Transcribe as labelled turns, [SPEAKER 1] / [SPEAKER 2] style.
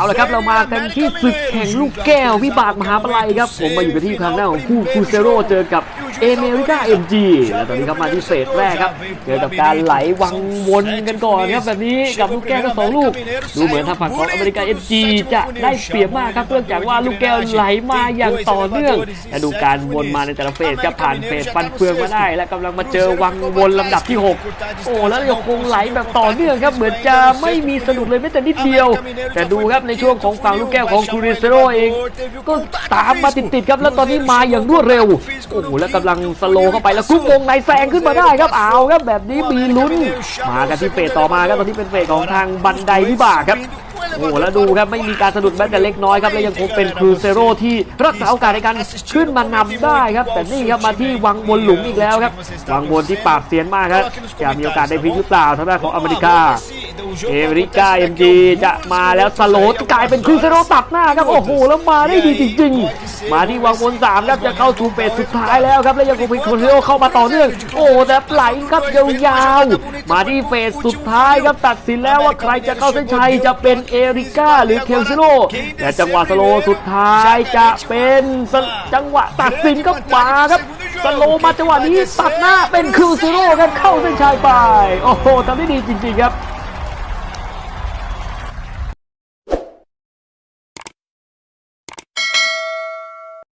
[SPEAKER 1] เอาละครับเรามากันที่ศึกแข่งลูกแก้ววิบากมหาปลัยครับ ผมมาอยู่กันที่ทางด้านของคู่คูเซโรเจอกับเอเมริกาเอ็มจีและตอนนี้ครับมาที่เฟสแรกครับเจอกับการไหลวังวนกันก่อนครับแบบนี้กับลูกแก้วทั้งสองลูก ดูเหมือนทางฝั่งของอเมริกาเอ็มจีจะได้เปรียบมากครับเนื่องจากว่าลูกแก้วไหลมาอย่างต่อเนื่องและดูการวนมาในแต่ละเฟสจะผ่านเฟสฟันเฟืองมาได้ และกำลังมาเจอวังวนลำดับที่หกโอ้แล้วยังคงไหลแบบต่อเนื่องครับเหมือนจะไม่มีสะดุดเลยแม้แต่นิดเดียว แต่ดูครับในช่วงของฝั่งลูกแก้วของคูริเซโรเอง ก็ตามมาติดๆครับแล้วตอนนี้มาอย่างรวดเร็วโอ้โหแล้วกำลังสโลเข้าไปแล้วกรุ๊ปวงในแซงขึ้นมาได้ครับเอาครับแบบนี้มีลุ้น มากันที่เฟสต่อมาครับตอนนี้เป็นเฟสของทางบันไดวิบากครับโอ้โหแล้วดูครับไม่มีการสะดุดแม้แต่เล็กน้อยครับและยังคงเป็นครูเซโรที่รักษาโอกาสในการขึ้นมานำได้ครับ แต่นี่ครับมาที่วังบนหลุมอีกแล้วครับวังบนที่ปาบเสียนมากครับจะมีโอกาสได้พลิกหรือเปล่าทางด้านของอเมริกา เอริกาเอ็มจีจะมาแล้วสโลว์กลายเป็นครูเซโรตัดหน้าครับ โอ้โห แล้วมาได้ดีจริง ๆ มาที่วังบนสามครับจะเข้าสู่เฟสสุดท้ายแล้วครับ และยังคงเป็นครูเซโรเข้ามาต่อเนื่อง โอ้แต่ไหลครับยาวๆ มาที่เฟสสุดท้ายครับตัดสินแล้วว่าใครจะเข้าเส้นชัยจะเป็นเอริกาหรือเคลซิโรแต่จังหวะสโลว์สุดท้ายจะเป็นสจังหวะตัดสินก็มาครับสโลว์มาจังหวะนี้ตัดหน้าเป็นครูเซโรครับเข้าเส้นชัยไป โอ้โหทำได้ดีจริง ๆ ครับ